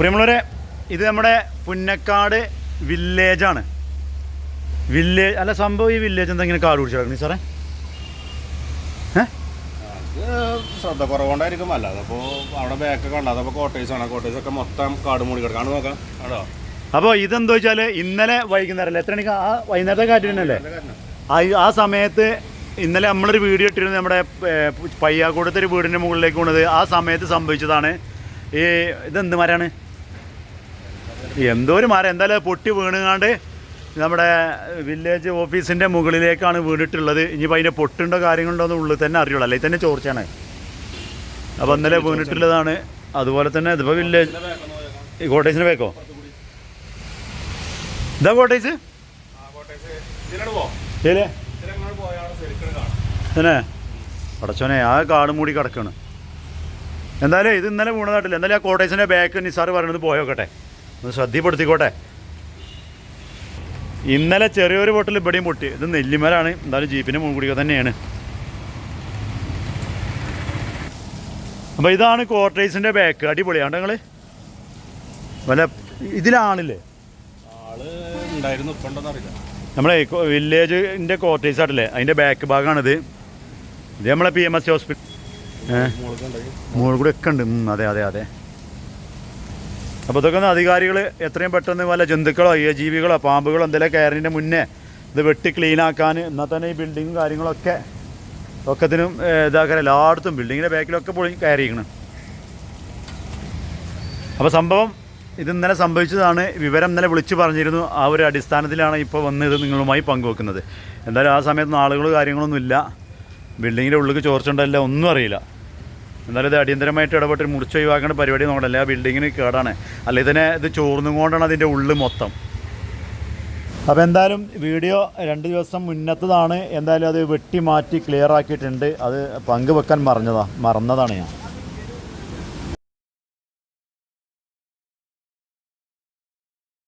പ്രിയമുള്ളവരെ ഇത് നമ്മുടെ പുന്നക്കാട് വില്ലേജാണ്. വില്ലേജ് അല്ല സംഭവം ഈ വില്ലേജ് എന്താ ഇങ്ങനെ കാട് പിടിച്ച് കിടക്കണേ സാറേ? ശ്രദ്ധ കുറവുകൊണ്ടായിരിക്കും. അല്ല അതപ്പോ അവിടെ ബാക്കൊക്കെ ഉണ്ടാകും ആണ്. കോട്ടേഴ്സ് ഒക്കെ മൊത്തം കാട് മൂടി കിടക്കാണ് നോക്കാം. ആണോ അപ്പോൾ ഇതെന്താ വെച്ചാൽ ഇന്നലെ വൈകുന്നേരം അല്ലേ? എത്ര മണിക്ക്? ആ വൈകുന്നേരത്തെ കാറ്റ് തന്നെയല്ലേ ആ സമയത്ത് ഇന്നലെ നമ്മളൊരു വീഡിയോ ഇട്ടിരുന്നു നമ്മുടെ പയ്യാക്കൂടത്തെ ഒരു വീടിന്റെ മുകളിലേക്ക് പോണത് ആ സമയത്ത് സംഭവിച്ചതാണ്. ഈ ഇതെന്ത് മരമാണ് എന്തോ ഒരു മരം എന്തായാലും പൊട്ടി വീണുകാണ്ട് നമ്മുടെ വില്ലേജ് ഓഫീസിന്റെ മുകളിലേക്കാണ് വീണിട്ടുള്ളത്. ഇനിയിപ്പോൾ അതിന്റെ പൊട്ടുണ്ടോ കാര്യങ്ങളുണ്ടോ എന്ന് ഉള്ളിൽ തന്നെ അറിയുള്ളൂ. അല്ലെങ്കിൽ തന്നെ ചോർച്ചയാണ്. അപ്പോൾ ഇന്നലെ വീണിട്ടുള്ളതാണ്. അതുപോലെ തന്നെ ഇതിപ്പോൾ വില്ലേജ് ഈ കോട്ടേജിന് വേക്കോ ഇതാ കോട്ടേജ് ഏലേ? തന്നെ പടച്ചോനെ ആ കാട് മൂടി കിടക്കാണ്. എന്തായാലും ഇത് ഇന്നലെ വീണതായിട്ടില്ല. എന്തായാലും ആ കോട്ടേജിന്റെ ബാക്ക് നിസാർ പറയണത് പോയോക്കട്ടെ. ഒന്ന് ശ്രദ്ധപ്പെടുത്തിക്കോട്ടെ. ഇന്നലെ ചെറിയൊരു ബോട്ടിൽ ഇവിടെയും പൊട്ടി. ഇത് നെല്ലിമലാണ്. എന്തായാലും ജീപ്പിന് മുൻകൂടിയൊക്കെ തന്നെയാണ്. അപ്പോൾ ഇതാണ് ക്വാർട്ടേഴ്സിന്റെ ബാക്ക് അടിപൊളിയാണ് ഞങ്ങൾ വല്ല ഇതിലാണില്ലേ? നമ്മളെ വില്ലേജിന്റെ ക്വാർട്ടേഴ്സ് ആയിട്ടില്ലേ? അതിന്റെ ബാക്ക് ഭാഗമാണിത് ഇത് നമ്മളെ P M S C hospital മുകളിൽ കൂടെ ഒക്കെ ഉണ്ട്. അതെ അതെ അതെ. അപ്പോൾ ഇതൊക്കെ ഒന്ന് അധികാരികൾ എത്രയും പെട്ടെന്ന് വല്ല ജന്തുക്കളോ ജീവികളോ പാമ്പുകളോ എന്തെങ്കിലും കയറിന്റെ മുന്നേ ഇത് വെട്ടി ക്ലീനാക്കാൻ എന്നാൽ തന്നെ ഈ ബിൽഡിങ്ങും കാര്യങ്ങളൊക്കെ ഒക്കത്തിനും ഇതാക്കാൻ എല്ലായിടത്തും ബിൽഡിങ്ങിന്റെ ബാക്കിലൊക്കെ പൊളി കയറിയിരിക്കണം. അപ്പോൾ സംഭവം ഇത് ഇന്നലെ സംഭവിച്ചതാണ്. വിവരം ഇന്നലെ വിളിച്ചു പറഞ്ഞിരുന്നു. ആ ഒരു അടിസ്ഥാനത്തിലാണ് ഇപ്പോൾ വന്ന് ഇത് നിങ്ങളുമായി പങ്കുവെക്കുന്നത്. എന്തായാലും ആ സമയത്ത് ആളുകൾ കാര്യങ്ങളൊന്നുമില്ല. ബിൽഡിങ്ങിന്റെ ഉള്ളിൽ ചോർച്ചുണ്ടല്ല ഒന്നും അറിയില്ല. എന്നാലും ഇത് അടിയന്തരമായിട്ട് ഇടപെട്ട് മുറിച്ച് ഒഴിവാക്കേണ്ട പരിപാടി നോക്കണല്ലേ ആ ബിൽഡിങ്ങിന് കേടാണ്. അല്ല ഇതിനെ ഇത് ചോർന്നുകൊണ്ടാണ് അതിന്റെ ഉള്ളിൽ മൊത്തം. അപ്പോൾ എന്തായാലും വീഡിയോ രണ്ട് ദിവസം മുന്നത്തതാണ്. എന്തായാലും അത് വെട്ടി മാറ്റി ക്ലിയർ ആക്കിയിട്ടുണ്ട്. അത് പങ്കുവെക്കാൻ മറഞ്ഞതാണ് മറന്നതാണ് ഞാൻ.